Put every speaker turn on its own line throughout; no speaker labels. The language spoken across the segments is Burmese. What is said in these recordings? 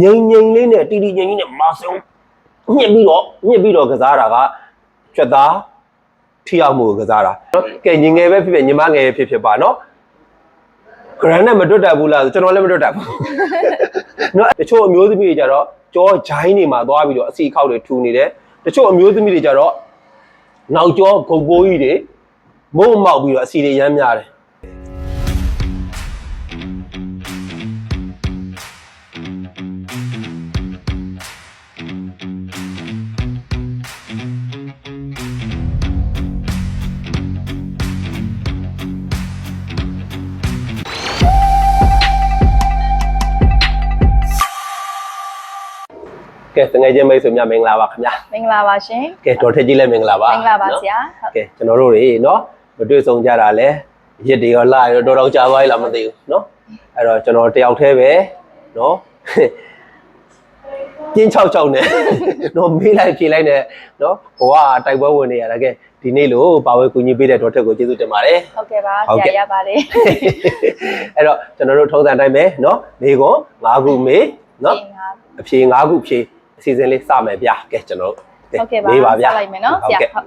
ငိမ့်ငိမ့်လေးနဲ့တီတီငိမ့်ကြီးနဲ့မာဆုံညှစ်ပြီးတော့ညှစ်ပြီးတော့ကစားတာကကြွက်သားထိအောင်မှုကိုကစားတာနော်ကဲညီငယ်ပဲဖြစ်ဖြစ်ညီမငယ်ပဲဖြစ်ဖြစ်ပါနော်ဂရန်နဲ့မတွတ်တတ်ဘူးလားဆိုကျွန်တော်လည်းမတွတ်တတ်ဘူးနော်တချို့အမျိုးသမီးတွေကြတော့ကြောဂျိုင်းတွေမှာသွားပြီးတော့အစီခောက်တွေထူနေတယ်တချို့အမျိုးသမီးတွေကြတော့နောက်ကျောဂုတ်ပိုးကြီးတွေမုံမောက်ပြီးတော့အစီတွေရမ်းများတယ် ကဲတငယ်ချင်းမိတ်ဆွေများမင်္ဂလာပါခင်ဗျာ
မင်္ဂလာပါရှင်
ကဲတော်ထက်ကြီးလည်းမင်္ဂလာပါ
မင်္ဂလာပါ
နော်
ဆရာဟုတ်
ကဲကျွန်တော်တို့တွေနော်မတွေ့ဆုံကြတာလဲရစ်တွေရောလာရောတော်တော်ကြာသွားပြီလားမသိဘူးနော်အဲ့တော့ကျွန်တော်တယောက်တည်းပဲနော်ကျင်း6 6နဲ့နော်မေးလိုက်ဖြေလိုက်နဲ့နော်ဘဝတိုက်ပွဲဝင်နေရတာကဲဒီနေ့လို့ပါဝဲကူညီပေးတဲ့တော်ထက်ကိုကျေးဇူးတင်ပါတယ်
ဟုတ်ကဲ့ပါ
ဟုတ်
ဆ
ကဲ့
ရာရပါတယ်
အဲ့တော့ကျွန်တော်တို့ထုံးစံတိုင်းပဲနော်မေကွန်5ခုမေနော်
ပြင်ပါ
အဖြေ5ခုဖြေအ စီအစဉ်လေးစမယ်ဗျာကဲကျွန်တော်တို့
ဟုတ်ကဲ့ပါ
မေးပါဗျာ
စလိုက်မယ်နော်ဆရာ
ကဲ့
ဟုတ်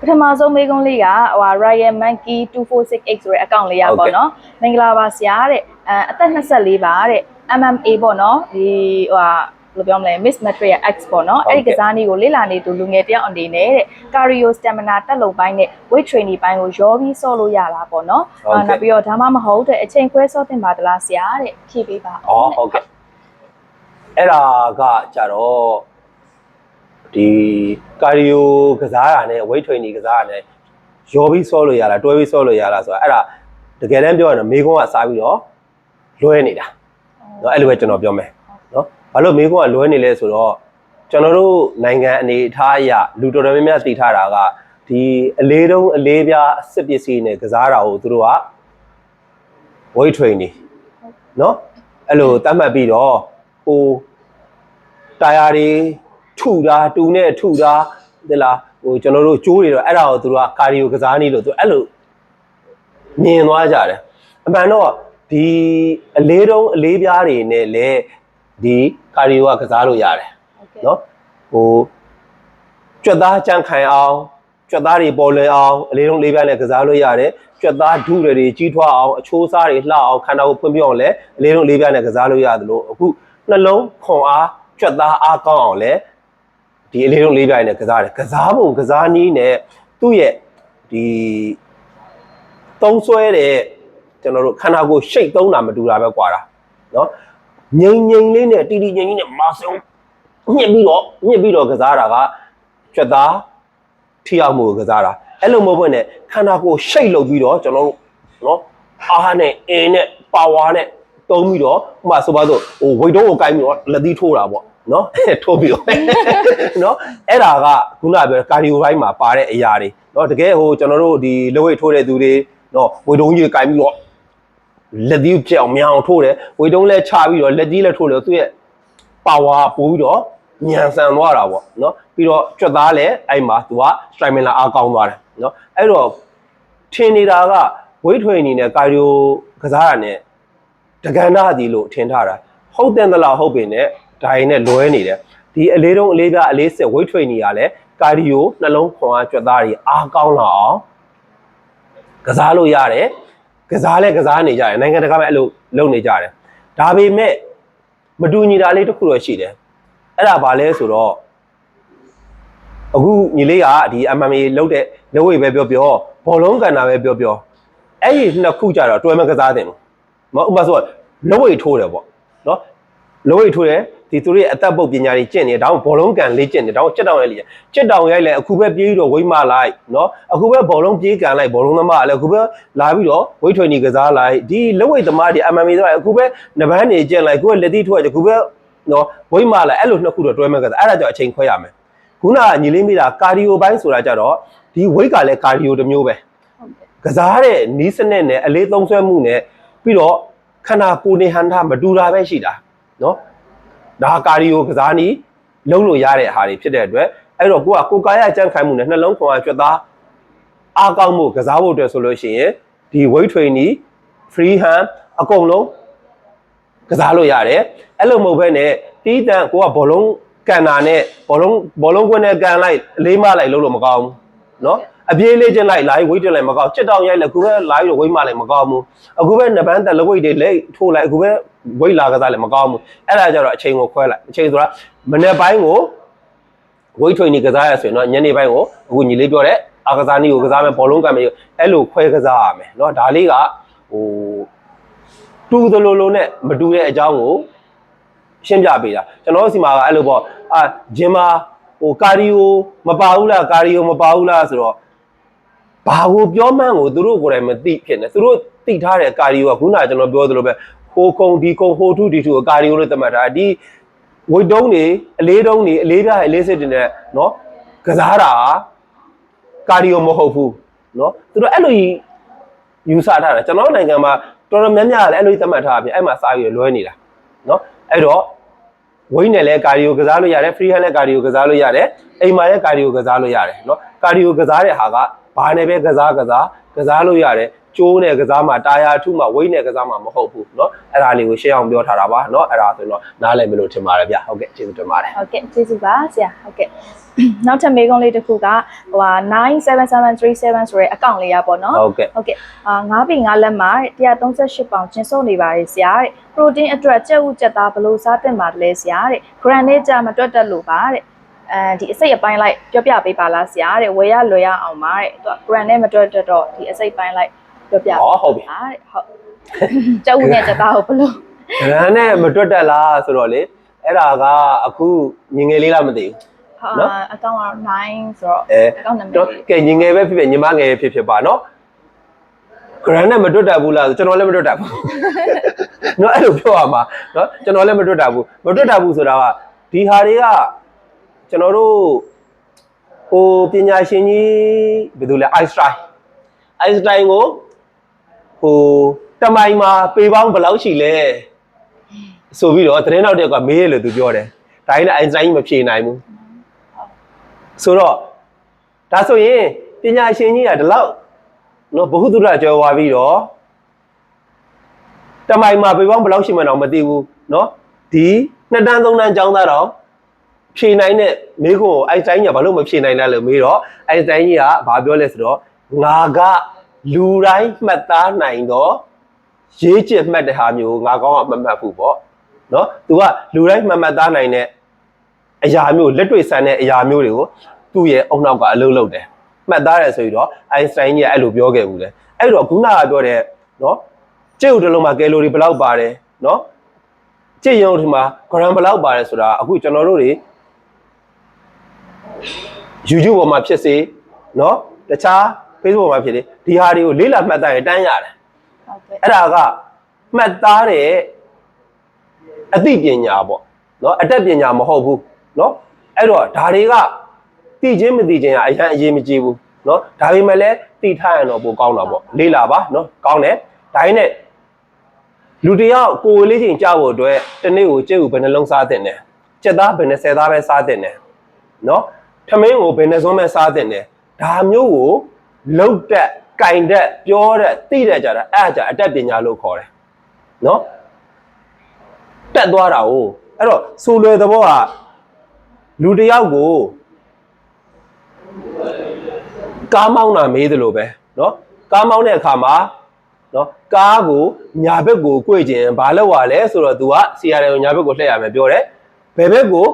ပထမဆုံးမေးခွန်းလေးကဟို Ryan Monkey 2468ဆိုတဲ့အကောင့်လေးရ
ဟုတ်
ပါ
ကဲ့
တော့မင်္ဂလာပါဆရာတဲ့အဲအသက်24ပါတဲ့ MMA ပေါ့နော်ဒီဟိုဟာဘယ်လိုပြောမလဲ Miss Material X ပေါ့နော်
ဟုတ်
အဲ့
ကဲ့
ဒီကစားနည်းကိုလေ့လာနေသူလူငယ်တယောက်အနေနဲ့တဲ့ cardio stamina တက်လုံပိုင်းနဲ့ weight training ပိုင်းကိုရောပြီးဆော့လို့ရတာပေါ့နော်
ဟုတ်ကဲ့
နောက်ပြီးတော့ဒါမှမဟုတ်တဲ့အချိန်ခွဲဆော့တင်ပါတလားဆရာတဲ့ဖြည့်ပေးပါ
ဩဟုတ်ကဲ့ အဲ့ဒါကကြတော့ဒီကာဒီယိုကစားတာနဲ့ weight training ကစားတာနဲ့ရောပြီးဆော့လို့ရလားတွဲပြီးဆော့လို့ရလားဆိုတာအဲ့ဒါတကယ်တမ်းပြောရရင်မေကုန်းကစားပြီးတော့လွဲနေတာเนาะအဲ့လိုပဲကျွန်တော်ပြောမယ်เนาะဘာလို့မေကုန်းကလွဲနေလဲဆိုတော့ကျွန်တော်တို့နိုင်ငံအနေအထားအရလူတော်တော်များများသိထားတာကဒီအလေးတုံးအလေးပြားစစ်ပစ္စည်းနဲ့ကစားတာကိုသူတို့က weight training เนาะအဲ့လိုတတ်မှတ်ပြီးတော့ ဟိုတာယာတွေထုတာတူနဲ့ထုတာဒီလားဟိုကျွန်တော်တို့ကျိုးတွေတော့အဲ့ဒါကိုသူတို့ကကာဒီယိုကစားနေလို့သူအဲ့လိုမြင်သွားကြတယ်အမှန်တော့ဒီအလေးတုံးအလေးပြားတွေနဲ့လည်းဒီကာဒီယိုကကစားလို့ရတယ်နော်ဟိုကြွက်သားကြံခိုင်အောင်ကြွက်သားတွေပေါ်လွင်အောင်အလေးတုံးလေးပြားနဲ့ကစားလို့ရတယ်ကြွက်သားဒုတွေတွေကြီးထွားအောင်အချိုးစားတွေလှအောင်ခန္ဓာကိုယ်ဖွံ့ဖြိုးအောင်လည်းအလေးတုံးလေးပြားနဲ့ကစားလို့ရတယ်လို့အခု နှလုံးခွန်အားကြွက်သားအားကောင်းအောင်လဲဒီအလေးလုံးလေးပြိုင်နဲ့ကစားတယ်ကစားပုံကစားနည်းနဲ့သူ့ရဲ့ဒီသုံးဆွဲတဲ့ကျွန်တော်တို့ခန္ဓာကိုယ်ရှိတ်သုံးတာမတူတာပဲကွာတာနော်ငိမ့်ငိမ့်လေးနဲ့တီတီငိမ့်ငိမ့်နဲ့မာဆုံညှက်ပြီးတော့ညှက်ပြီးတော့ကစားတာကကြွက်သားထိအောင်မှုကစားတာအဲ့လိုမဟုတ်ဘဲနဲ့ခန္ဓာကိုယ်ရှိတ်လုပ်ပြီးတော့ကျွန်တော်တို့နော်အားနဲ့အင်းနဲ့ပါဝါနဲ့ တုံးပြီးတော့ဥပမာဆိုပါတော့ဟိုဝိတ်တုံးကိုကိုင်းပြီးတော့လက်သီးထိုးတာပေါ့နော်ထိုးပြီးတော့နော်အဲ့ဒါကခုနကပြောကာဒီယိုဘိုင်းမှာပါတဲ့အရာတွေနော်တကယ်ဟိုကျွန်တော်တို့ဒီလက်ဝိတ်ထိုးတဲ့သူတွေနော်ဝိတ်တုံးကြီးကိုင်းပြီးတော့လက်သီးပြောင်မြောင်ထိုးတယ်ဝိတ်တုံးလဲချပြီးတော့လက်ကြီးလဲထိုးတယ်သူရဲ့ပါဝါပို့ပြီးတော့ညံဆန်သွားတာပေါ့နော်ပြီးတော့ကြွက်သားလည်းအဲ့မှာသူက stamina အားကောင်းသွားတယ်နော်အဲ့တော့ထင်နေတာက weight training နဲ့ cardio ကစားတာနဲ့ တက္ကနာဒီလို့ထင်ထားတာဟုတ်တယ်သလားဟုတ်ပင်နဲ့ဒါရင်နဲ့လွဲနေတယ်ဒီအလေးတုံးအလေးပြအလေးစစ် weight training ကလည်း cardio နှလုံးခွန်အားကြွက်သားတွေအားကောင်းလာအောင်ကစားလို့ရတယ်ကစားလဲကစားနေကြတယ်နိုင်ငံတကာမှာအဲ့လိုလုပ်နေကြတယ်ဒါပေမဲ့မတူညီတာလေးတစ်ခုတော့ရှိတယ်အဲ့ဒါဘာလဲဆိုတော့အခုညီလေးကဒီ MMA လောက်တဲ့လက်ဝိတ်ပဲပြောပြောဘောလုံးကန်တာပဲပြောပြောအဲ့ဒီနှစ်ခုကြတော့တွဲမကစားတင်ဘူး မဟုတ်ဥပမာဆိုတော့လက်ဝိတ်ထိုးတယ်ပေါ့နော်လက်ဝိတ်ထိုးတယ်ဒီသူတို့ရဲ့အသက်ပုတ်ပညာတွေကျင့်နေတယ်ဒါမှဘောလုံးကန်လေးကျင့်နေတယ်ဒါမှချက်တောင်ရိုက်လေးချက်တောင်ရိုက်လဲအခုပဲပြေးပြီးတော့ဝိမလိုက်နော်အခုပဲဘောလုံးပြေးကန်လိုက်ဘောလုံးသမားကလည်းအခုပဲလာပြီးတော့ဝိတ်ထွေနေကစားလိုက်ဒီလက်ဝိတ်သမားဒီ MMA သမားအခုပဲနဘန်းနေကျင့်လိုက်အခုပဲလက်သီးထိုးလိုက်အခုပဲနော်ဝိမလိုက်အဲ့လိုနှစ်ခုတော့တွဲမဲ့ကစားအဲ့ဒါကြောင့်အချိန်ခွဲရမယ်ခုနကညီလေးမိတာကာဒီယိုပိုင်းဆိုတာကြတော့ဒီဝိတ်ကလည်းကာဒီယိုတစ်မျိုးပဲ
ဟုတ်ကဲ့
ကစားတဲ့နီးစနစ်နဲ့အလေးသုံးဆွဲမှုနဲ့ ပြီးတော့ခန္ဓာကိုယ်နေဟန်တာမတူတာပဲရှိတာเนาะဒါကာဒီယိုကစားနည်းလုံးလို့ရတဲ့ဟာတွေဖြစ်တဲ့အတွက်အဲ့တော့ကိုကကိုယ်ကာယကြံ့ခိုင်မှုနဲ့နှလုံးခွန်အားကျွတ်သားအားကောင်းမှုကစားဖို့အတွက်ဆိုလို့ရှိရင်ဒီ weight training free hand အကုန်လုံးက ကစားလို့ရတယ်အဲ့လိုမဟုတ်ဘဲနဲ့တီးတန့်ကိုကဘောလုံးကန်တာနဲ့ဘောလုံးဘောလုံးကွင်းနဲ့ကန်လိုက်အလေးမလိုက်လို့လို့မကောင်းဘူးနော် အပြေးလေးချင်းလိုက် live weight လိုက်မကောင်းချစ်တောင်ရိုက်လိုက်အခုပဲ live လို့ weight မလိုက်မကောင်းဘူးအခုပဲနပန်းတက်လက် weight တွေလက်ထိုးလိုက်အခုပဲ weight လာကစားလိုက်မကောင်းဘူးအဲ့ဒါကြတော့အချိန်ကိုခွဲလိုက်အချိန်ဆိုတာမနေ့ပိုင်းကို weight training ကစားရဆိုရင်တော့ညနေပိုင်းကိုအခုညီလေးပြောတဲ့အာကစားနည်းကိုကစားမယ်ဘောလုံးကမယ်အဲ့လိုခွဲကစားရမယ်เนาะဒါလေးကဟိုတူသလိုလိုနဲ့မတူတဲ့အကြောင်းကိုရှင်းပြပေးတာကျွန်တော်တို့စီမှာကအဲ့လိုပေါ့အာဂျင်မာဟိုကာဒီယိုမပါဘူးလားကာဒီယိုမပါဘူးလားဆိုတော့ ဘာကိုပြောမှန်းကိုသူတို့ကိုယ်တိုင်မသိဖြစ်နေသူတို့သိထားတဲ့ကာဒီယိုကခုနကကျွန်တော်ပြောသလိုပဲဟိုကုံဒီကုံဟိုထုဒီထုကာဒီယိုလို့သတ်မှတ်တာဒီဝိတ်တုံးနေအလေးတုံးနေအလေးပြားအလေးစစ်တွေနဲ့နော်ကစားတာကာဒီယိုမဟုတ်ဘူးနော်သူတို့အဲ့လိုကြီးယူဆထားတာကျွန်တော်တို့နိုင်ငံမှာတော်တော်များများလည်းအဲ့လိုကြီးသတ်မှတ်ထားတာပြင်အဲ့မှာစာရွေလွဲနေတာနော်အဲ့တော့ဝိတ်နဲ့လည်းကာဒီယိုကစားလို့ရတယ် free hand နဲ့ကာဒီယိုကစားလို့ရတယ်အိမ်မှာလည်းကာဒီယိုကစားလို့ရတယ်နော်ကာဒီယိုကစားတဲ့ဟာက ဘာနဲ့ပဲကစားကစားကစားလို့ရတယ်ကျိုးနဲ့ကစားမှာတာယာထုမှာဝိတ်နဲ့ကစားမှာမဟုတ်ဘူးเนาะအဲ့ဒါလေးကိုရှင်းအောင်ပြောထားတာပါเนาะအဲ့ဒါဆိုရင်တော့နားလည်မလို့ထင်ပါတယ်ဗျဟုတ်ကဲ့ကျေးဇူးတင်ပါတယ်
ဟုတ်ကဲ့ကျေးဇူးပါဆရာဟုတ်ကဲ့နောက်ထပ်မေးခွန်းလေးတစ်ခုကဟိုဟာ97737ဆိုတဲ့အကောင့်လေးရပါတော့
ဟုတ်ကဲ့
ဟုတ်ကဲ့အာ9ပေ9လက်မှာ138ပေါင်ကျင်းစုပ်နေပါတယ်ဆရာတဲ့ပရိုတင်းအတွက်ကြက်ဥကြက်သားဘယ်လို့စားသင့်ပါလဲဆရာတဲ့ဂရန်နဲ့ကြမတွက်တက်လို့ပါတဲ့ အဲဒီအစိတ်အပိုင်းလိုက်ပြောပြပေးပါလားဆရာတဲ့ဝယ်ရလွယ်ရအောင်ပါတဲ့သူကဂရန်နဲ့မတွက်တက်တော့ဒီအစိတ်ပိုင်းလိုက်ပြောပြ
ဟောဟုတ်ပြီ
ပါတဲ့ဟုတ်ကြက်ဥနဲ့ကြက်သားကိုဘယ်လို့
ရန်နဲ့မတွက်တက်လားဆိုတော့လေအဲ့ဒါကအခုငငယ်လေးလားမသိဘူး
ဟာ
နော်
အကောင့်ကတော့9ဆိုတော့
အဲ
အကောင့်နံပါ
တော့
တ်
ကဲငငယ်ပဲဖြစ်ဖြစ်ညီမငယ်ဖြစ်ဖြစ်ပါနော်ဂရန်နဲ့မတွက်တက်ဘူးလားဆိုကျွန်တော်လည်းမတွက်တက်ဘူးနော်အဲ့လိုပြောရမှာနော်ကျွန်တော်လည်းမတွက်တက်ဘူးမတွက်တက်ဘူးဆိုတာကဒီဟာတွေက ကျွန်တော်တို့ဟိုပညာရှင်ကြီးဘယ်သူလဲအိုင်စတိုင်းအိုင်စတိုင်းကိုဟိုတမိုင်မှာပေပေါင်းဘယ်လောက်ရှိလဲဆိုပြီးတော့သတင်းနောက်တယောက်ကမေးရလို့သူပြောတယ်ဒါကြီးနဲ့အိုင်စတိုင်းကြီးမဖြေနိုင်ဘူးဆိုတော့ဒါဆိုရင်ပညာရှင်ကြီးကဒီလောက်နော်ဘ ഹു တုဒ္ဒကြော်သွားပြီးတော့တမိုင်မှာပေပေါင်းဘယ်လောက်ရှိမှန်းတော့မသိဘူးနော်ဒီနှစ်တန်းသုံးတန်းကျောင်းသားတော့ ဖြေနိုင်တဲ့မိခွန်းကိုအိုင်စတိုင်းကြီးကဘာလို့မဖြေနိုင်လဲလို့မေးတော့အိုင်စတိုင်းကြီးကဘာပြောလဲဆိုတော့ငါကလူတိုင်းမှတ်သားနိုင်တော့ရေးချစ်မှတ်တဲ့ဟာမျိုးငါကောင်းကမမှတ်ဘူးပေါ့နော်။ तू ကလူတိုင်းမှတ်မှတ်သားနိုင်တဲ့အရာမျိုးလက်တွေ့ဆန်းတဲ့အရာမျိုးတွေကိုသူ့ရဲ့အုံနောက်ကအလုပ်လုပ်တယ်။မှတ်သားတယ်ဆိုပြီးတော့အိုင်စတိုင်းကြီးကအဲ့လိုပြောခဲ့ဘူးလေ။အဲ့တော့ခုနကပြောတဲ့နော်ကျုပ်တစ်လုံးမှာကယ်လိုရီဘယ်လောက်ပါတယ်နော်ကျင့်ရုံဒီမှာဂရမ်ဘယ်လောက်ပါတယ်ဆိုတာအခုကျွန်တော်တို့တွေ YouTube ပေါ်မှာဖြစ်စေเนาะတခြား Facebook ပေါ်မှာဖြစ်တယ်ဒီဟာတွေကိုလေးလာမှတ်သားရင်တန်းရတယ်
ဟုတ်ကဲ့
အဲ့ဒါကမှတ်သားတဲ့အသိပညာပေါ့เนาะအတတ်ပညာမဟုတ်ဘူးเนาะအဲ့တော့ဒါတွေကသိချင်းမသိချင်းကအရင်အရေးမကြီးဘူးเนาะဒါပေမဲ့လည်းသိထားရင်တော့ပိုကောင်းတာပေါ့လေးလာပါเนาะကောင်းတယ်ဒါရင်းနဲ့လူတစ်ယောက်ကိုယ်လေးချိန်ကြောက်ဖို့အတွက်တနေ့ကိုကြက်ဥဘယ်နှလုံးစားတင်တယ်ကြက်သားဘယ်နှဆယ်သားပဲစားတင်တယ် နော် ထမင်းကိုဘယ်နဲ့စွန်းမဲ့စားတင်တယ်ဒါမျိုးကိုလုတ်တက်ကင်တက်ပြောတဲ့သိတဲ့ကြတာအဲ့အကြအတတ်ပညာလို့ခေါ်တယ်နော်တက်သွားတာ哦အဲ့တော့စူလွယ်သဘောကလူတစ်ယောက်ကိုကားမောင်းတာမေးသလိုပဲနော်ကားမောင်းတဲ့အခါမှာနော်ကားကိုညာဘက်ကို꿰ခြင်းဘာလို့ ਆ လဲဆိုတော့ तू က CRL ကိုညာဘက်ကိုလှည့်ရမယ်ပြောတယ်ဘယ်ဘက်ကို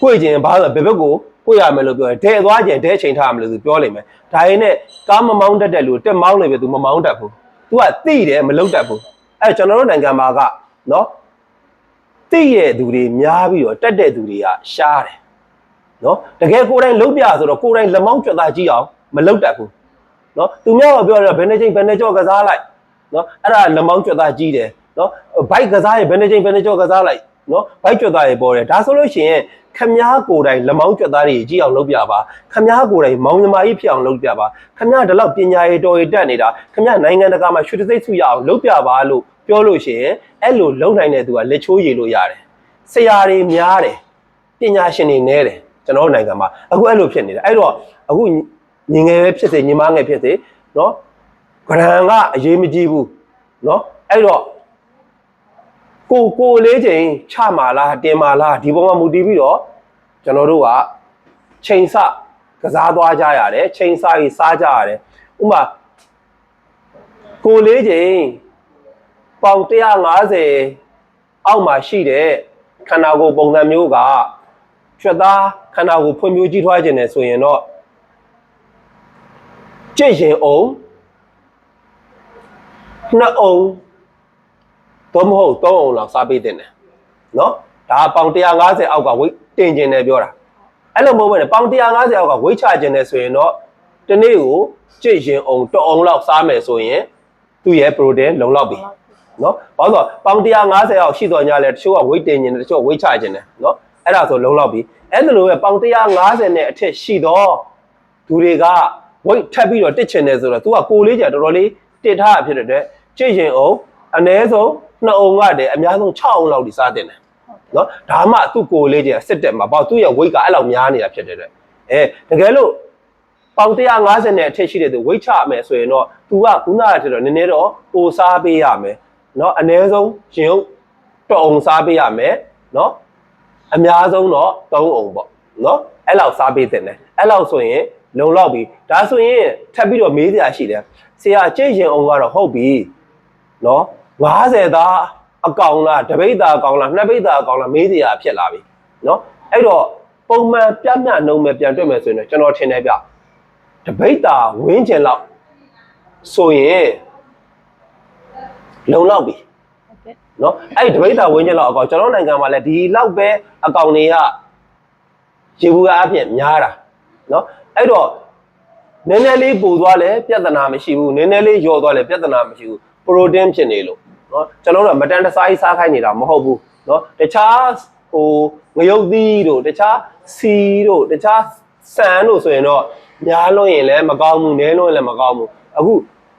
ကိုယ်ခြင်းဘာလို့ဘယ်ဘက်ကိုကိုယ်ရမယ်လို့ပြောတယ်ဒဲသွားခြင်းဒဲချိန်ထားရမယ်လို့သူပြောလိမ့်မယ်ဒါရင်းနဲ့ကားမမောင်းတတ်တဲ့လူတက်မောင်းနေပြီသူမမောင်းတတ်ဘူး तू ကသိတယ်မလုံတတ်ဘူးအဲကျွန်တော်တို့နိုင်ငံမှာကနော်သိရဲ့သူတွေများပြီးတော့တက်တဲ့သူတွေကရှားတယ်နော်တကယ်ကိုယ်တိုင်လုံပြဆိုတော့ကိုယ်တိုင်လက်မောင်းကြွက်သားကြည့်အောင်မလုံတတ်ဘူးနော်သူများကပြောတယ်ဘယ်နှချိန်ဘယ်နှကြော့ကစားလိုက်နော်အဲ့ဒါလက်မောင်းကြွက်သားကြည့်တယ်နော်ဘိုက်ကစားရင်ဘယ်နှချိန်ဘယ်နှကြော့ကစားလိုက် နော်ဘိုက်ကြွက်သားရေပေါ်တယ်ဒါဆိုလို့ရှိရင်ခမားကိုယ်တိုင်လက်မောင်းကြွက်သားတွေကြည့်အောင်လုပ်ပြပါခမားကိုယ်တိုင်မောင်နှမကြီးဖြစ်အောင်လုပ်ပြပါခမားဒီလောက်ပညာရေးတော်ရေးတက်နေတာခမားနိုင်ငံတကာမှာရွှေတစိမ့်စုရအောင်လုပ်ပြပါလို့ပြောလို့ရှိရင်အဲ့လိုလုံနိုင်တဲ့သူကလက်ချိုးရည်လို့ရတယ်ဆရာတွေများတယ်ပညာရှင်တွေနဲတယ်ကျွန်တော်တို့နိုင်ငံမှာအခုအဲ့လိုဖြစ်နေတယ်အဲ့တော့အခုညီငယ်ပဲဖြစ်စေညီမငယ်ဖြစ်စေနော်ဂရန်ကအရေးမကြီးဘူးနော်အဲ့တော့ ကိုကိုလေးချိန်ချမာလားတင်မာလားဒီပုံမှာမူတည်ပြီးတော့ကျွန်တော်တို့ကချိန်ဆကစားသွားကြရတယ်ချိန်ဆပြီးစားကြရတယ်ဥပမာကိုလေးချိန်ပေါင်150အောက်မှာရှိတဲ့ခန္ဓာကိုယ်ပုံစံမျိုးကကျွတ်သားခန္ဓာကိုယ်ဖွံ့ဖြိုးကြီးထွားခြင်းနဲ့ဆိုရင်တော့ကြိတ်ရင်အောင်နှစ်အောင် တော့မဟုတ်3အောင်လောက်စားပေးတင်တယ်နော်ဒါကပေါင်150အောက်ကဝိတ်တင်ကျင်တယ်ပြောတာအဲ့လိုမဟုတ်ဘဲနဲ့ပေါင်150အောက်ကဝိတ်ချကျင်တယ်ဆိုရင်တော့ဒီနေ့ကိုကြိတ်ရင်အောင်တအောင်လောက်စားမယ်ဆိုရင်သူ့ရဲ့ protein လုံလောက်ပြီနော်ဘာလို့လဲဆိုတော့ပေါင်150အောက်ရှိတော့ညလဲတချို့ကဝိတ်တင်ကျင်တယ်တချို့ကဝိတ်ချကျင်တယ်နော်အဲ့ဒါဆိုလုံလောက်ပြီအဲ့ဒါလိုပဲပေါင်150နဲ့အထက်ရှိတော့သူတွေကဝိတ်ထပ်ပြီးတော့တစ်ချင်တယ်ဆိုတော့ तू ကကိုလေးကြာတော်တော်လေးတစ်ထားတာဖြစ်တဲ့အတွက်ကြိတ်ရင်အောင် အ ਨੇ ဆုံးနှစ်အောင်ကတည်းအများဆုံး6အောင်လောက်ဒီစားတင်တယ်နော်ဒါမှသူ့ကိုလေးကြီးစစ်တက်မှာပေါ့သူ့ရဲ့ weight ကအဲ့လောက်များနေတာဖြစ်တဲ့အတွက်အဲတကယ်လို့ပေါင်150နဲ့အထက်ရှိတဲ့သူ weight ချမယ်ဆိုရင်တော့ तू ကခုနကထက်တော့နည်းနည်းတော့ပိုစားပေးရမယ်နော်အ ਨੇ ဆုံးရင်ဟုတ်တအောင်စားပေးရမယ်နော်အများဆုံးတော့3အောင်ပေါ့နော်အဲ့လောက်စားပေးတင်တယ်အဲ့လောက်ဆိုရင်လုံလောက်ပြီဒါဆိုရင်ထပ်ပြီးတော့မေးစရာရှိတယ်ဆရာကြိတ်ရင်အောင်ကတော့ဟုတ်ပြီ နော် 90သားအကောင်လားတပိတ်သားအကောင်လားနှစ်ပိတ်သားအကောင်လားမေးစရာဖြစ်လာပြီနော်အဲ့တော့ပုံမှန်ပြတ်မြတ်နှုံးမဲ့ပြန်တွေ့မယ်ဆိုရင်တော့ကျွန်တော်ထင်တယ်ဗျတပိတ်သားဝင်းကျင်လောက်ဆိုရင်လုံလောက်ပြီ
ဟုတ်ကဲ့
နော်အဲ့ဒီတပိတ်သားဝင်းကျင်လောက်အကောင်ကျွန်တော်နိုင်ငံမှာလည်းဒီလောက်ပဲအကောင်တွေကရေဘူးအဖြစ်များတာနော်အဲ့တော့နည်းနည်းလေးပိုသွားလဲပြဿနာမရှိဘူးနည်းနည်းလေးယော့သွားလဲပြဿနာမရှိဘူးပရိုတင်းဖြစ်နေလို့ နော်ကျွန်တော်တို့ကမတန်တဆကြီးစားခိုင်းနေတာမဟုတ်ဘူးနော်တခြားဟိုငရုတ်သီးတို့တခြားစီတို့တခြားဆန်တို့ဆိုရင်တော့များလွန်ရင်လည်းမကောင်းဘူးနည်းလွန်ရင်လည်းမကောင်းဘူးအခု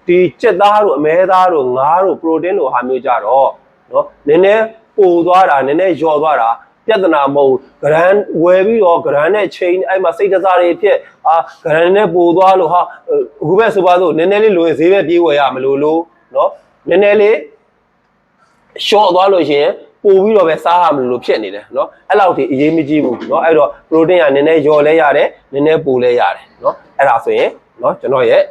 ဒီကြက်သားတို့အမဲသားတို့ငါးတို့ပရိုတင်းတို့ဟာမျိုးကြတော့နော်နည်းနည်းပိုသွားတာနည်းနည်းလျော်သွားတာပြဿနာမဟုတ်ဂရန်ဝယ်ပြီးတော့ဂရန်နဲ့ chain အဲ့မှာစိတ်တစားတွေဖြစ်အာဂရန်နဲ့ပိုသွားလို့ဟာအခုပဲဆိုပါစို့နည်းနည်းလေးလိုရင်ဈေးပဲပြေးဝယ်ရမလို့လို့နော်နည်းနည်းလေး ရှော့သွားလို့ရှိရင်ပို့ပြီးတော့ပဲစားရမလို့ဖြစ်နေတယ်နော်အဲ့လောက်ထိအရေးမကြီးဘူးနော်အဲ့တော့ protein ကနည်းနည်းလျော်လဲရတယ်နည်းနည်းပိုလဲရတယ်နော်အဲ့ဒါဆိုရင်နော်ကျွန်တော်ရဲ့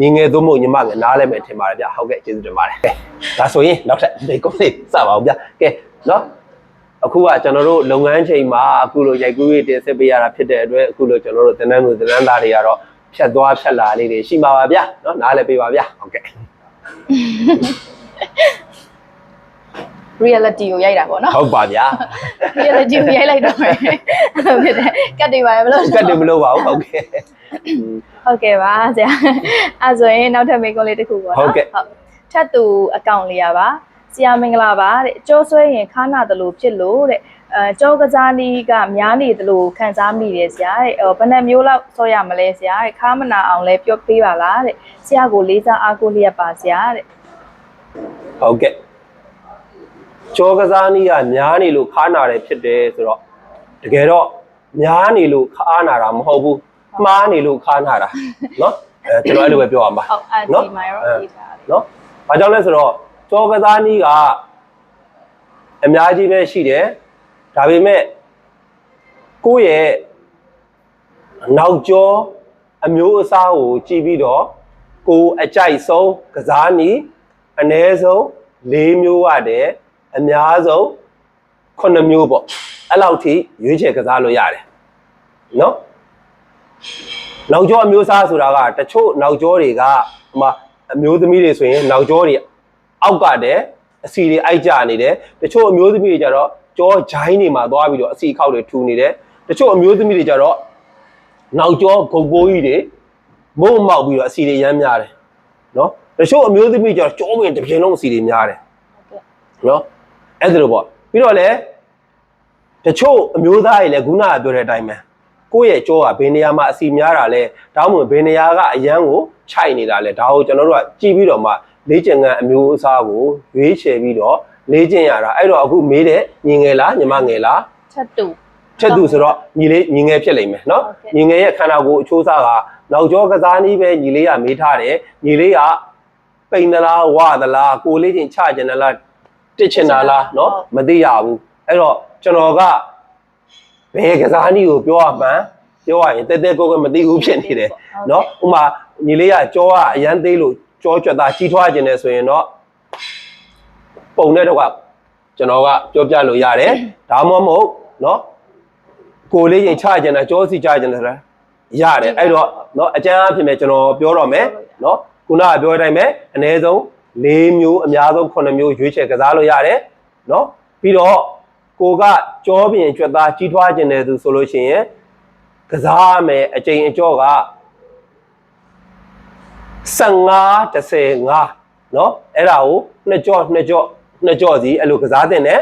ညီငယ်သို့မဟုတ်ညီမငယ်နားလဲမယ်ထင်ပါတယ်ဗျဟုတ်ကဲ့ကျေးဇူးတင်ပါတယ်ကဲဒါဆိုရင်နောက်ထပ်ဒီကုန်းလေးစပါအောင်ဗျကဲနော်အခုကကျွန်တော်တို့လုပ်ငန်းချိန်မှာအခုလိုရိုက်ကူးရေးတင်ဆက်ပေးရတာဖြစ်တဲ့အတွက်အခုလိုကျွန်တော်တို့တင်နန်းသူတင်နန်းသားတွေကတော့ဖြတ်သွားဖြတ်လာလေးတွေရှိမှာပါဗျနော်နားလဲပေးပါဗျဟုတ်ကဲ့
reality ကိုရိုက်တာပေါ့နော်
ဟုတ်ပါဗျာ
reality ကိုရိုက်လိုက်တော့မယ်အဲ့လိုဖြစ်တယ်ကတ်တွေပါရမလို့
ကတ်တယ်မလို့ပါဘူးဟုတ်ကဲ့
ဟုတ်ကဲ့ပါဆရာအဲ့ဆိုရင်နောက်ထပ်မိကုန်းလေးတစ်ခုပေါ့နော်
ဟုတ်ကဲ့
ထပ်သူအကောင့်လေးရပါဆရာမင်္ဂလာပါတဲ့ကြောဆွဲရင်ခါနာတလို့ဖြစ်လို့တဲ့အဲကြောကစားနည်းကများနေတလို့ခံစားမိတယ်ဆရာတဲ့ဟိုဘယ်နှမျိုးလောက်ဆောရမလဲဆရာတဲ့ခါမနာအောင်လဲပြောပေးပါလားတဲ့ဆရာကိုလေးစားအားကိုးလျက်ပါဆရာတဲ့
ဟုတ်ကဲ့ ကြောကစားနည်းကများနေလို့ခါနာတယ်ဖြစ်တယ်ဆိုတော့တကယ်တော့များနေလို့ခါနာတာမဟုတ်ဘူးမှားနေလို့ခါနာတာเนาะအဲကျွန်တော်အဲ့လိုပဲပြောရမှာ
ဟုတ်အဲ့ဒီမှာရောအေးပါလေ
เนาะဘာကြောင့်လဲဆိုတော့ကြောကစားနည်းကအများကြီးပဲရှိတယ်ဒါပေမဲ့ကိုယ့်ရဲ့နောက်ကျောအမျိုးအစားကိုကြည့်ပြီးတော့ကိုယ်အကြိုက်ဆုံးကစားနည်းအ ਨੇ ဆုံး၄မျိုးရတဲ့ အများဆုံး9မျိုးပေါ့အဲ့လောက်ထိရွေးချယ်ကစားလို့ရတယ်နော်နောက်ကျောအမျိုးအစားဆိုတာကတချို့နောက်ကျောတွေကဟိုမှာအမျိုးသမီးတွေဆိုရင်နောက်ကျောတွေအောက်ကတဲ့အစီတွေအိုက်ကြနေတယ်တချို့အမျိုးသမီးတွေကြတော့ကြောဂျိုင်းတွေမှာသွားပြီးတော့အစီခောက်တွေထူနေတယ်တချို့အမျိုးသမီးတွေကြတော့နောက်ကျောဂုတ်ပိုးကြီးတွေမုံမောက်ပြီးတော့အစီတွေရမ်းများတယ်နော်တချို့အမျိုးသမီးကြတော့ကြောဝင်တစ်ပြင်းလုံးအစီတွေများတယ်နော် အဲ့ဒါလိုပေါ့ပြီးတော့လည်းတချို့အမျိုးသားတွေလည်းခုနကပြောတဲ့အတိုင်းပဲကိုယ့်ရဲ့ကြောကဘယ်နေရာမှာအစီများတာလဲဒါမှမဟုတ်ဘယ်နေရာကအရန်ကိုခြိုက်နေတာလဲဒါကိုကျွန်တော်တို့ကကြည့်ပြီးတော့မှလေ့ကျင့်ခန်းအမျိုးအစားကိုရွေးချယ်ပြီးတော့လေ့ကျင့်ရတာအဲ့တော့အခုမေးတဲ့ညီငယ်လားညီမငယ်လား
ထပ်တူ
ချက်သူဆိုတော့ညီလေးညီငယ်ဖြစ်လိမ့်မယ်နော်
ဟုတ်ကဲ့
ညီငယ်ရဲ့ခန္ဓာကိုယ်အချိုးအစားကနောက်ကျောကစားနည်းပဲညီလေးကမေးထားတယ်ညီလေးကပိန်သလားဝသလားကိုယ်လေးချင်းချကျင်သလား တစ်ချင်တာလားเนาะ
ဟုတ်
မသိရဘူးအဲ့တော့ကျွန်တော်ကဘယ်ကစားနည်းကိုပြောရမှန်းပြောရရင်တဲတဲကိုယ်ကမသိဘူးဖြစ်နေတယ်เนาะဥပမာညီလေးကကြောကအရန်သေးလို့ကြောကြွက်သားကြီးထွားခြင်းနဲ့ဆိုရင်တော့ပုံနဲ့တော့ကကျွန်တော်ကပြောပြလို့ရတယ်ဒါမှမဟုတ်เนาะကိုယ်လေးရင်ချခြင်းနဲ့ကြောစီချခြင်းနဲ့ဆိုတာရတယ်အဲ့တော့เนาะအကျမ်းအဖြစ်မဲ့ကျွန်တော်ပြောတော့မယ်เนาะခုနကပြောတဲ့အတိုင်းပဲအ ਨੇ ဆုံး ၄မျိုးအများဆုံး9မျိုးရွေးချယ်ကစားလို့ရတယ်เนาะပြီးတော့ကိုကကြောပြင်ကြွက်သားကြီးထွားခြင်းနဲ့သူဆိုလို့ရှိရင်ကစားရမယ်အချိန်အကျော်က15 35เนาะအဲ့ဒါကိုနှစ်ကြော့နှစ်ကြော့နှစ်ကြော့စီအဲ့လိုကစားတင်တယ်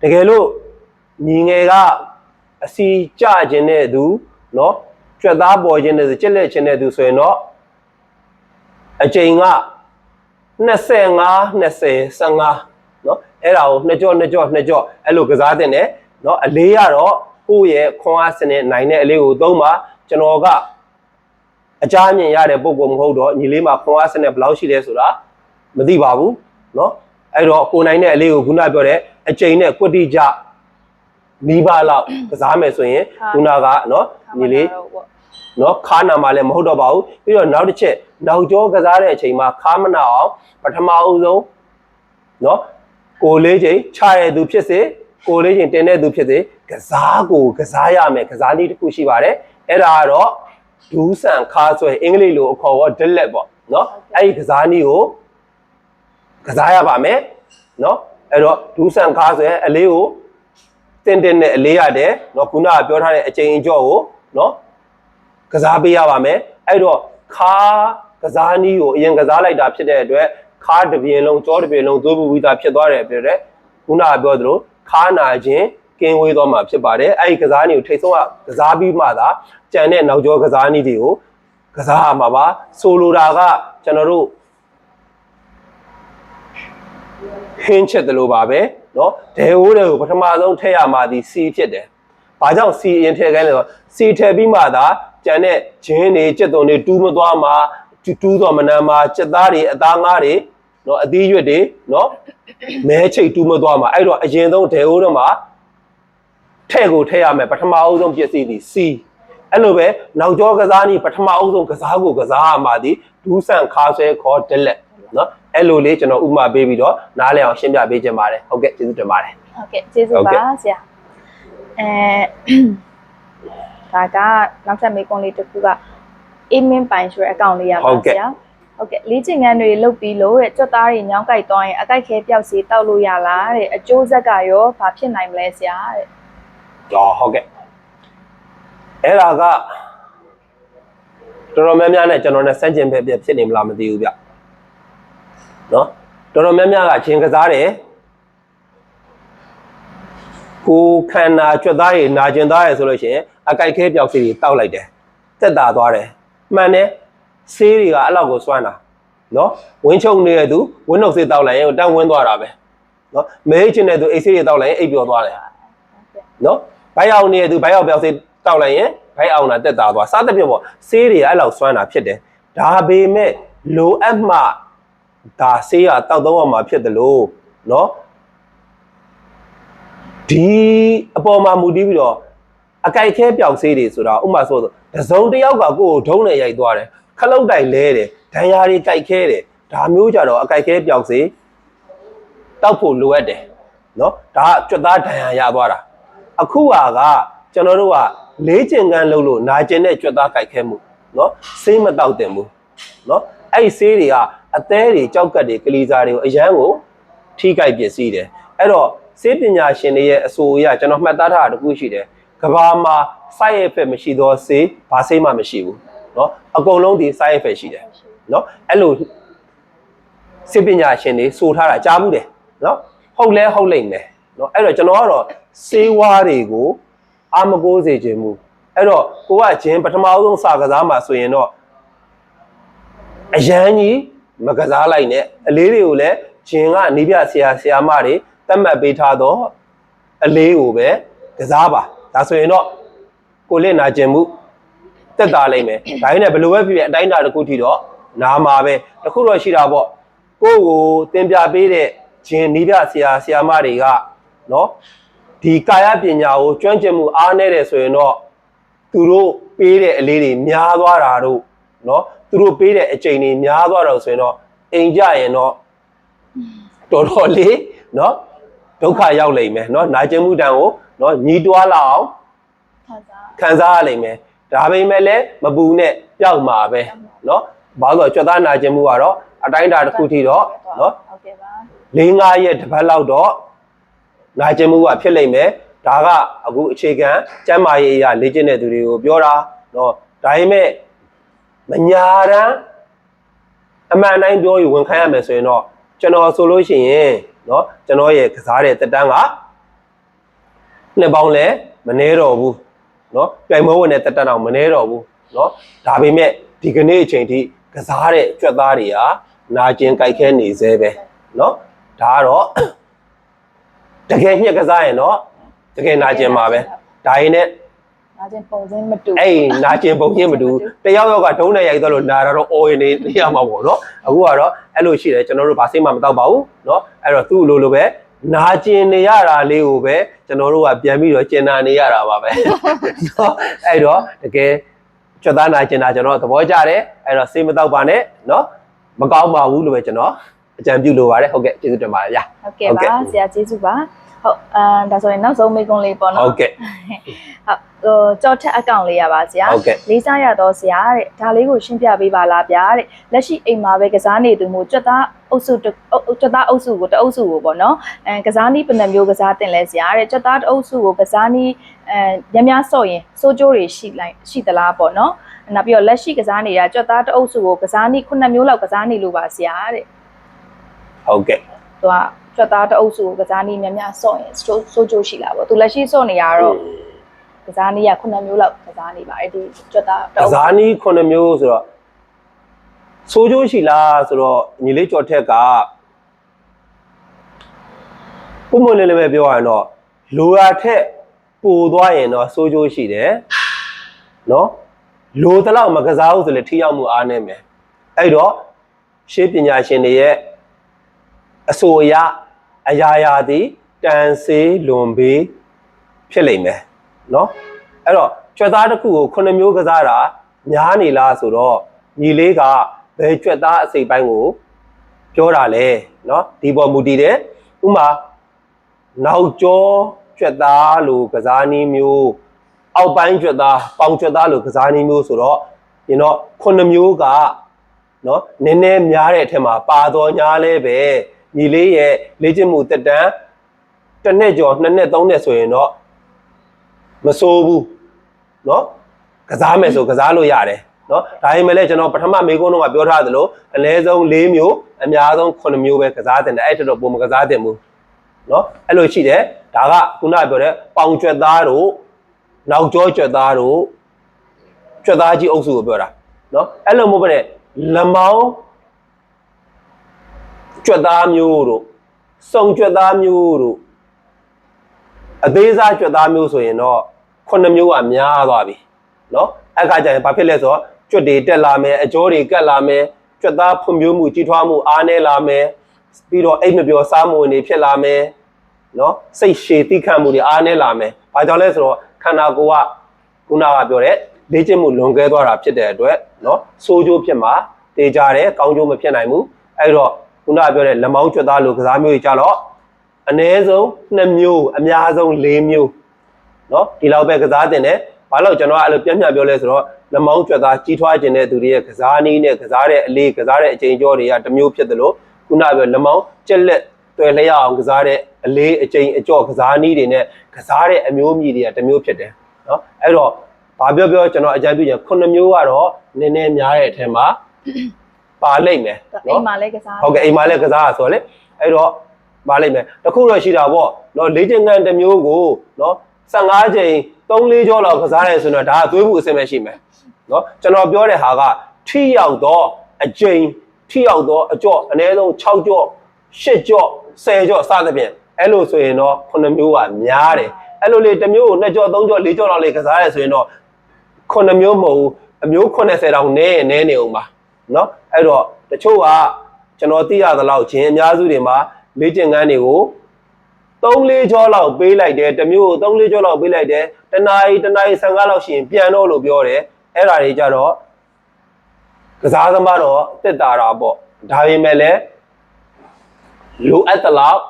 တကယ်လို့ညီငယ်ကအစီကြခြင်းတဲ့သူเนาะကြွက်သားပေါ်ခြင်းတဲ့သူကြက်လက်ခြင်းတဲ့သူဆိုရင်တော့အချိန်က 25 20 15เนาะအဲ့ဒါကိုနှစ်ကြော့နှစ်ကြော့နှစ်ကြော့အဲ့လိုကစားတင်တယ်เนาะအလေးကတော့ကိုယ့်ရဲ့ခွန်အားစနစ်နိုင်တဲ့အလေးကိုသုံးပါကျွန်တော်ကအကြမ်းမြင်ရတဲ့ပုံကောမဟုတ်တော့ညီလေးမှာခွန်အားစနစ်ဘယ်လောက်ရှိလဲဆိုတာမသိပါဘူးเนาะအဲ့တော့ကိုယ်နိုင်တဲ့အလေးကိုခုနပြောတဲ့အချိန်နဲ့ကွတိကြမိဘလောက်ကစားမယ်ဆိုရင်ခုနကเนาะညီလေး เนาะခါနာမှာလည်းမဟုတ်တော့ပါဘူးပြီးတော့နောက်တစ်ချက်နောက်ကျောကစားတဲ့အချိန်မှာခါမနာအောင်ပထမအဦးဆုံးเนาะကိုလေးချိန်ချရတဲ့သူဖြစ်စေကိုလေးချိန်တင်တဲ့သူဖြစ်စေကစားကိုကစားရမယ်ကစားနည်းတစ်ခုရှိပါတယ်အဲ့ဒါကတော့ဒူးဆန်ခါဆွဲအင်္ဂလိပ်လိုအခေါ်တော့ဒလက်ပေါ့เนาะအဲ့ဒီကစားနည်းကိုကစားရပါမယ်เนาะအဲ့တော့ဒူးဆန်ခါဆွဲအလေးကိုတင်တင်နဲ့အလေးရတယ်เนาะခုနကပြောထားတဲ့အချိန်အကျော်ကိုเนาะ ကစားပေးရပါမယ်အဲ့တော့ခါကစားနည်းကိုအရင်ကစားလိုက်တာဖြစ်တဲ့အတွက်ခါတစ်ပြင်းလုံးကြောတစ်ပြင်းလုံးသွေးပူပြီးသားဖြစ်သွားတယ်ပြတဲ့ခုနကပြောသလိုခါနာခြင်းကင်းဝေးသွားမှာဖြစ်ပါတယ်အဲ့ဒီကစားနည်းကိုထိတ်ဆုံးကကစားပြီးမှသာကြံတဲ့နောက်ကျောကစားနည်းတွေကိုကစားရမှာပါဆိုလိုတာကကျွန်တော်တို့ဟင်းချက်တယ်လို့ပါပဲเนาะဒဲဟိုးတွေကိုပထမဆုံးထည့်ရမှာဒီ C ဖြစ်တယ်။ ဘာကြောင့် C အရင်ထည့်ခိုင်းလဲဆိုတော့ C ထည့်ပြီးမှသာကြံတဲ့ဂျင်းတွေကြက်သွန်တွေတူးမသွားမှာတူးတော်မနမ်းမှာကြက်သားတွေအသားငါးတွေနော်အသီးရွက်တွေနော်မဲချိတ်တူးမသွားမှာအဲ့တော့အရင်ဆုံးဒေအိုးတော့မှာထဲ့ကိုထဲ့ရမယ်ပထမအုပ်ဆုံးပစ္စည်းသည် C အဲ့လိုပဲနောက်ကျောကစားနီးပထမအုပ်ဆုံးကစားကိုကစားရမှာသည်ဒူးဆန်ခါဆွဲခေါ်ဒလက်နော်အဲ့လိုလေးကျွန်တော်ဥပမာပေးပြီးတော့နားလည်အောင်ရှင်းပြပေးခြင်းပါတယ်ဟုတ်ကဲ့ကျေးဇူးတင်ပါတယ်
ဟုတ်ကဲ့ကျေးဇူးပါဆရာ အဲဒါကနောက်ထပ်မေးခွန်းလေးတစ်ခုကအေးမင်းပိုင်ဆိုတဲ့အကောင့်လေးရပါ
ဟုတ်
ဆ
ကဲ့
ရာဟုတ်ကဲ့လေ့ကျင့်ခန်းတွေလုပ်ပြီးလို့တဲ့ကြွက်သားတွေညောင်းကြိုက်သွားရင်အကြိုက်ခဲပျောက်စီတောက်လို့ရလားတဲ့အကျိုးဆက်ကရောဘာဖြစ်နိုင်မလဲဆရာတဲ့။
ကြော်ဟုတ်ကဲ့။အဲ့ဒါကတော်တော်များများနဲ့ကျွန်တော်နဲ့စမ်းကျင်ပဲပြဖြစ်နေမလားမသိဘူးဗျ။နော်တော်တော်များများကချင်းကစားတယ်။ ကိုယ်ခန္ဓာကြွက်သားတွေနာကျင်သားရယ်ဆိုလို့ရှိရင်အကြိုက်ခဲပြောက်စီတွေတောက်လိုက်တယ်။တက်တာသွားတယ်။မှန်တယ်။ဆေးတွေကအဲ့လောက်ကိုစွမ်းတာ။နော်ဝင်းချုံနေတဲ့သူဝင်းနှုတ်ဆေးတောက်လိုက်ရင်တန်းဝင်းသွားတာပဲ။နော်မဲချင်တဲ့သူအိတ်ဆေးတွေတောက်လိုက်ရင်အိပ်ပျော်သွားတယ်။နော်ဘိုက်အောင်နေတဲ့သူဘိုက်အောင်ပြောက်စေးတောက်လိုက်ရင်ဘိုက်အောင်တာတက်တာသွားစသဖြင့်ပေါ့ဆေးတွေအဲ့လောက်စွမ်းတာဖြစ်တယ်ဒါပေမဲ့လိုအပ်မှဒါဆေးရတောက်တော့မှဖြစ်တယ်လို့နော် ဒီအပေါ်မှာမူတည်ပြီးတော့အကြိုက်ခဲပြောင်စေးတွေဆိုတော့ဥမာဆိုတစုံတယောက်ကကိုယ်ကိုဒုံးနဲ့ရိုက်သွားတယ်ခလုတ်တိုင်လဲတယ်ဒဏ်ရာတွေကြိုက်ခဲတယ်ဒါမျိုးကြတော့အကြိုက်ခဲပြောင်စေးတောက်ဖို့လိုအပ်တယ်နော်ဒါကကြွက်သားဒဏ်ရာရသွားတာအခုဟာကကျွန်တော်တို့ကလေးကျင်ကန်းလုံးလို့နာကျင်တဲ့ကြွက်သားကြိုက်ခဲမှုနော်ဆေးမတောက်တင်ဘူးနော်အဲ့ဆေးတွေကအသေးတွေကြောက်ကတ်တွေကလေးစားတွေကိုအရန်ကိုထိကြိုက်ပစ္စည်းတယ်အဲ့တော့ ဆေးပညာရှင်တွေရဲ့အဆိုအရကျွန်တော်မှတ်သားထားတာတစ်ခုရှိတယ်ကဘာမှာ side effect မရှိသောဆေးဘာဆေးမှမရှိဘူးเนาะအကုန်လုံးဒီ side effect ရှိတယ်เนาะအဲ့လိုဆေးပညာရှင်တွေဆိုထားတာကြားဘူးတယ်เนาะဟုတ်လဲဟုတ်လိမ့်မယ်เนาะအဲ့တော့ကျွန်တော်ကတော့ဆေးဝါးတွေကိုအာမကိုးစေခြင်းမူအဲ့တော့ကိုကဂျင်းပထမအဆုံးစာကစားမှာဆိုရင်တော့အရန်ကြီးမကစားလိုက်နဲ့အလေးတွေကိုလည်းဂျင်းကနေပြဆရာဆရာမတွေ တတ်မှတ်ပေးထားတော့အလေးကိုပဲကစားပါဒါဆိုရင်တော့ကိုလက်နာကျင်မှုတက်တာလိမ့်မယ်ဒါရင်းနဲ့ဘယ်လိုပဲဖြစ်ဖြစ်အတိုင်းအတာတစ်ခုထိတော့နာမှာပဲတစ်ခုတော့ရှိတာပေါ့ကိုယ့်ကိုတင်ပြပေးတဲ့ဂျင်နီးပြဆရာဆရာမတွေကနော်ဒီကာယပညာကိုကျွမ်းကျင်မှုအားနည်းတယ်ဆိုရင်တော့သူတို့ပေးတဲ့အလေးတွေများသွားတာတို့နော်သူတို့ပေးတဲ့အချိန်တွေများသွားတော့ဆိုရင်တော့အိမ်ကြရင်တော့တော်တော်လေးနော် ဒုက္ခရောက်လိမ့်မယ်နော်နာကျင်မှုတန်ကိုနော်ညီးတွားလာအောင်
ခံစား
ခံစားရလိမ့်မယ်ဒါပေမဲ့လည်းမပူနဲ့ပျောက်မှာပဲเนาะဘာလို့လဲကြွက်သားနာကျင်မှုကတော့အတိုင်းအတာတစ်ခုထိတော့เนาะ
ဟုတ်ကဲ့ပါ
၄၅ရက်တစ်ပတ်လောက်တော့နာကျင်မှုကဖြစ်လိမ့်မယ်ဒါကအခုအခြေခံကျန်းမာရေးအရာလေ့ကျင့်တဲ့သူတွေကိုပြောတာเนาะဒါပေမဲ့မညာတမ်းအမှန်တိုင်းပြောရင်ဝန်ခံရမယ်ဆိုရင်တော့ကျွန်တော်ဆိုလို့ရှိရင် เนาะကျွန်တော်ရဲ့ကစားတဲ့တက်တန်းကနှစ်ပေါင်းလဲမနှဲတော့ဘူး နော်ပြိုင်ပွဲဝင်တဲ့တက်တက်တော့မနှဲတော့ဘူးနော်ဒါပေမဲ့ဒီကနေ့အချိန်ထိကစားတဲ့ကြွက်သားတွေဟာနာကျင်ကြိုက်ခဲနေသေးပဲနော်ဒါကတော့တကယ်ညှက်ကစားရင်တော့တကယ်နာကျင်ပါပဲဒါရင်နဲ့
နာကျင်ပုံစံမတူ
အဲ့နာကျင်ပုံချင်းမတူတယောက်ယောက်ကဒုံးနဲ့ရိုက်သွားလို့နာတာတော့အော်ရင်နေရမှာပေါ့နော်အခုကတော့အဲ့လိုရှိတယ်ကျွန်တော်တို့ဗာစိတ်မှမတော့ပါဘူးနော်အဲ့တော့သူ့လိုလိုပဲနာကျင်နေရတာလေးကိုပဲကျွန်တော်တို့ကပြန်ပြီးတော့ကျင်နာနေရတာပါပဲနော်အဲ့တော့တကယ်ကြွသားနာကျင်တာကျွန်တော်သဘောကျတယ်အဲ့တော့စိတ်မတော့ပါနဲ့နော်မကောင်းပါဘူးလို့ပဲကျွန်တော်အကြံပြုလိုပါတယ်ဟုတ်ကဲ့ကျေးဇူးတင်ပါတယ်ဗျာ
ဟုတ်ကဲ့
ဟုတ်ကဲ့
ပါဆရာကျေးဇူးပါ ဟုတ်အမ်ဒါဆိုရင်နောက်ဆုံးမေးခွန်းလေးပေါ့နော်
ဟုတ်ကဲ့
ဟုတ်ဟိုကြောထက်အကောင့်လေးရပါဆရာ
ဟုတ်ကဲ့
လေးစားရတော့ဆရာတဲ့ဒါလေးကိုရှင်းပြပေးပါလားဗျာတဲ့လက်ရှိအိမ်မှာပဲကစားနေသူမျိုးကြွက်သားအုပ်စုတစ်အုပ်ကြွက်သားအုပ်စုကိုတအုပ်စုကိုပေါ့နော်အဲကစားနည်းဘယ်နှမျိုးကစားတင်လဲဆရာတဲ့ကြွက်သားတအုပ်စုကိုကစားနည်းအဲများများဆော့ရင်စိုးကျိုးတွေရှိလိုက်ရှိသလားပေါ့နော်နောက်ပြီးတော့လက်ရှိကစားနေတာကြွက်သားတအုပ်စုကိုကစားနည်းခုနှစ်မျိုးလောက်ကစားနေလို့ပါဆရာတဲ့
ဟုတ်ကဲ့
သူက ကြွက်သားတအုပ်စုကိုကစားနည်းများများဆော့ရင်စိုးစိုးကျိုးရှိလာပေါ့သူလက်ရှိဆော့နေရတော့ကစားနည်းကခုနှစ်မျိုးလောက်ကစားနေပါတယ်ဒီကြွက်သားတ
က
အုပ်စု
စားနည်း9မျိုးဆိုတော့ဆိုးကျိုးရှိလားဆိုတော့ညီလေးကျော်ထက်ကပုံမလေးလေးပဲပြောရရင်တော့လိုရာထက်ပိုသွားရင်တော့ဆိုးကျိုးရှိတယ်နော်လိုတလောက်မကစားဘူးဆိုလေထိရောက်မှုအားနေမယ်အဲ့တော့ရှေးပညာရှင်တွေရဲ့အဆိုအရ အရာရာသည်တန်ဆေးလွန်ပေးဖြစ်လိမ့်မယ်နော်အဲ့တော့ကြွက်သားတစ်ခုကို9မျိုးကစားတာများနေလားဆိုတော့ညီလေးကဘယ်ကြွက်သားအစိပ်ပိုင်းကိုပြောတာလဲနော်ဒီပေါ်မူတည်တယ်ဥပမာနောက်ကျောကြွက်သားလို့ကစားနည်းမျိုးအောက်ပိုင်းကြွက်သားပေါင်ကြွက်သားလို့ကစားနည်းမျိုးဆိုတော့ရင်တော့9မျိုးကနော်နည်းနည်းများတဲ့အထက်မှာပါတော်ညာလဲပဲ ညီလေးရဲ့လေ့ကျင့်မှုတက်တန်းတစ်နှစ်ကျော်နှစ်နှစ်သုံးနှစ်ဆိုရင်တော့မဆိုးဘူးနော်ကစားမယ်ဆိုကစားလို့ရတယ်နော်ဒါပေမဲ့လည်းကျွန်တော်ပထမမေကုန်းတော့ကပြောထားသလိုအနည်းဆုံး၄မျိုးအများဆုံး9မျိုးပဲကစားတင်တယ်အဲ့ထက်တော့ပုံမကစားတင်ဘူးနော်အဲ့လိုရှိတယ်ဒါကခုနကပြောတဲ့ပေါင်ကျွက်သားတို့နောက်ကျောကျွက်သားတို့ ကြွက်သားကြီးအုပ်စုကိုပြောတာเนาะအဲ့လိုမဟုတ်ပါနဲ့လမောင်း ကြွက်သားမျိုးတို့စုံကြွက်သားမျိုးတို့အသေးစားကြွက်သားမျိုးဆိုရင်တော့ခုနှစ်မျိုးကများသွားပြီเนาะအဲ့ခါကျရင်ဘာဖြစ်လဲဆိုတော့ကြွက်တွေတက်လာမယ်အကျော်တွေကတ်လာမယ်ကြွက်သားဖွံ့ဖြိုးမှုကြီးထွားမှုအားနည်းလာမယ်ပြီးတော့အိတ်မပြောစားမဝင်တွေဖြစ်လာမယ်เนาะစိတ်ရှည်တိခတ်မှုတွေအားနည်းလာမယ်ဘာကြောင့်လဲဆိုတော့ခန္ဓာကိုယ်က ခုနကပြောတဲ့လေ့ကျင့်မှုလွန်ကဲသွားတာဖြစ်တဲ့အတွက်เนาะစိုးကျိုးဖြစ်မှာတေးကြတယ်ကောင်းကျိုးမဖြစ်နိုင်ဘူးအဲ့တော့ ခုနကပြောတဲ့လက်မောင်းကျွတ်သားလိုကစားမျိုးကြီးကြတော့အ ਨੇ ဆုံး2မျိုးအများဆုံး4မျိုးเนาะဒီလောက်ပဲကစားတင်တယ်ဘာလို့ကျွန်တော်ကအဲ့လိုပြန့်ပြန့်ပြောလဲဆိုတော့လက်မောင်းကျွတ်သားကြီးထွားခြင်းတဲ့သူတွေရဲ့ကစားနည်းနဲ့ကစားတဲ့အလေးကစားတဲ့အချိန်ကျော်တွေကတစ်မျိုးဖြစ်တယ်လို့ခုနကပြောလက်မောင်းကြက်လက်တွေ့လျက်အောင်ကစားတဲ့အလေးအချိန်အကျော်ကစားနည်းတွေနဲ့ကစားတဲ့အမျိုးမြည်တွေကတစ်မျိုးဖြစ်တယ် เนาะအဲ့တော့ဘာပြောပြောကျွန်တော်အကြံပြုချင်ခုနှစ်မျိုးကတော့နည်းနည်းများတဲ့အထက်မှာ ပါလိမ့်မယ်
အိမ်မှာလည်းကစား
ဟုတ်ကဲ့အိမ်မှာလည်းကစားဆိုတော့လေအဲ့တော့ပါလိမ့်မယ်တခုတော့ရှိတာပေါ့နော်လေးကျင်ငန်တစ်မျိုးကိုနော်15ချိန်3 4ကြောလောက်ကစားတယ်ဆိုတော့ဒါကသွေးမှုအစင်ပဲရှိမယ်နော်ကျွန်တော်ပြောတဲ့ဟာကထိရောက်တော့အချိန်ထိရောက်တော့အကြော့အနည်းဆုံး6ကြော့8ကြော့10ကြော့စသဖြင့်အဲ့လိုဆိုရင်တော့9မျိုးကများတယ်အဲ့လိုလေတစ်မျိုးကို2ကြော့3ကြော့4ကြော့လောက်လေကစားတယ်ဆိုရင်တော့9မျိုးမဟုတ်ဘူးအမျိုး80တောင်နည်းနည်းနေအောင်ပါ เนาะအဲ့တော့တချို့ကကျွန်တော်သိရသလောက်ချင်းအများစုတွေမှာ လေ့ကျင့်ခန်းတွေကို3-4ကြောလောက်ပေးလိုက်တယ်တစ်မျိုးကို3-4ကြောလောက်ပေးလိုက်တယ်တနားရီတနားရီ15လောက်ရှိရင်ပြန်တော့လို့ပြောတယ်အဲ့ဒါတွေကြတော့ကစားသမားတော့တက်တာတာပေါ့ဒါပေမဲ့လည်းလိုအပ်သလောက်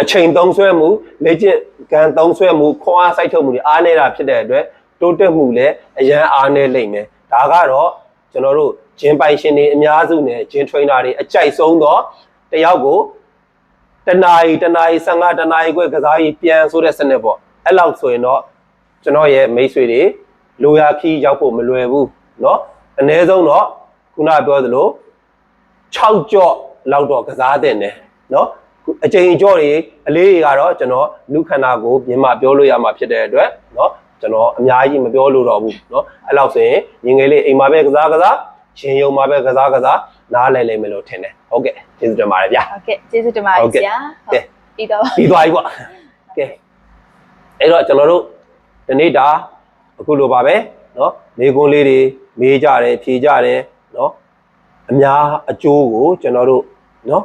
အချိန်သုံးဆွဲမှုလေ့ကျင့်ခန်းသုံးဆွဲမှုခွန်အားစိုက်ထုတ်မှုတွေအားနေတာဖြစ်တဲ့အတွက်တိုးတက်မှုလည်းအရန်အားနေလိမ့်မယ်ဒါကတော့ ကျွန်တော်တို့ဂျင်းပိုင်ရှင်တွေအများစုနဲ့ဂျင်း trainer တွေအကြိုက်ဆုံးတော့တယောက်ကို တနာရီတနာရီ15တနာရီခွဲကစားကြီးပြန်ဆိုတဲ့စနစ်ပေါ့အဲ့လောက်ဆိုရင်တော့ကျွန်တော်ရဲ့မိတ်ဆွေတွေလိုရာခီးရောက်ဖို့မလွယ်ဘူးเนาะအနည်းဆုံးတော့ခုနပြောသလို6ကြော့လောက်တော့ကစားတဲ့တယ်เนาะအချိန်ကြော့တွေအလေးတွေကတော့ကျွန်တော်လူခန္ဓာကိုပြင်မပြောလို့ရမှာဖြစ်တဲ့အတွက်เนาะ ကျွန်တော်အများကြီးမပြောလို့တော့ဘူးเนาะအဲ့လောက်ဆိုရင်ငင်ငယ်လေးအိမ်မှာပဲကစားကစားရှင်ယုံမှာပဲကစားကစားနားလည်လိမ့်မယ်လို့ထင်တယ်ဟုတ်ကဲ့ကျေးဇူးတင်ပါတယ်ဗျာ
ဟုတ်ကဲ့ကျေးဇူးတင်ပါတယ်ဆရာ
ကဲ
ပြီးတော့
ပြီးသွားပြီပေါ့ကဲအဲ့တော့ကျွန်တော်တို့ဒီနေ့ဒါအခုလိုပါပဲเนาะနေကုန်းလေးတွေမေးကြတယ်ဖြေကြတယ်เนาะအများအကျိုးကိုကျွန်တော်တို့เนาะ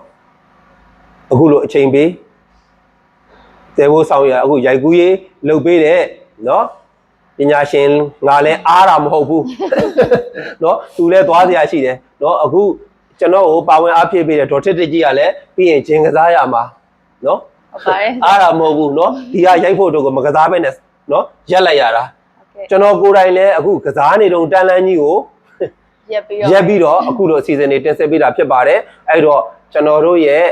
အခုလိုအချိန်ပေးတဲဖို့ဆောင်ရအခုရိုက်ကူးရေးလုပ်ပေးတဲ့เนาะ ပညာရှင်ငါလည်းအားတာမဟုတ်ဘူး เนาะသူလည်းသွားစရာရှိတယ်เนาะအခုကျွန်တော်ကိုပါဝင်အားဖြည့်ပေးတဲ့ဒေါ်ထစ်တစ်ကြီးကလည်းပြီးရင်ဂျင်ကစားရမှာเนาะ
ဟုတ်ပါတယ်
အားတာမဟုတ်ဘူးเนาะဒီကရိုက်ဖို့တော့ကိုမကစားပဲနဲ့เนาะရက်လိုက်ရတာ
ဟုတ်ကဲ့
ကျွန်တော်ကိုယ်တိုင်လည်းအခုကစားနေတော့တန်လန်းကြီးကို
ရက်ပြီးတော့
ရက်ပြီးတော့အခုလိုအစီအစဉ်တွေတင်ဆက်ပေးတာဖြစ်ပါတယ်အဲ့တော့ကျွန်တော်တို့ရဲ့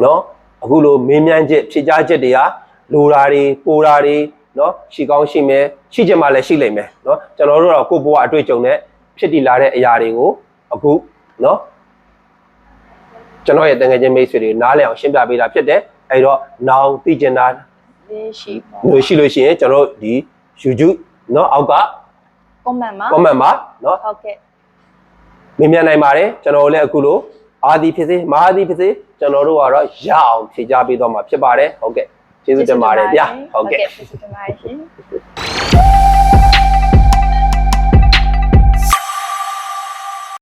เนาะအခုလိုမင်းမြန်းချက်ဖြည့်ကြားချက်တွေကလိုတာတွေပိုတာတွေ เนาะရှိကောင်းရှိမယ်ရှိချင်မှလည်းရှိလိမ့်မယ်เนาะကျွန်တော်တို့တော့ကိုယ့်ဘဝအတွေ့အကြုံနဲ့ဖြစ်တည်လာတဲ့အရာတွေကိုအခုเนาะကျွန်တော်ရဲ့တန်ငယ်ချင်းမိတ်ဆွေတွေနားလည်အောင်ရှင်းပြပေးတာဖြစ်တယ်အဲ့တော့နောင်သိကျင်တာ
လေးရှိပေါ့
လို့ရှိလို့ရှိရင်ကျွန်တော်တို့ဒီ YouTube เนาะအောက်က
comment မှာ
comment မှာเนาะ
ဟုတ်ကဲ့
မြင်မြန်နိုင်ပါတယ်ကျွန်တော်တို့လည်းအခုလိုအာဒီဖြစ်စေမဟာဒီဖြစ်စေကျွန်တော်တို့ကတော့ရအောင်ဖြေကြပေးတော့မှာဖြစ်ပါတယ်ဟုတ်ကဲ့ ကျေးဇူးတင်ပါတယ်ဗျာဟုတ်ကဲ့
ကျေးဇူးတင်ပါတယ်ရှင်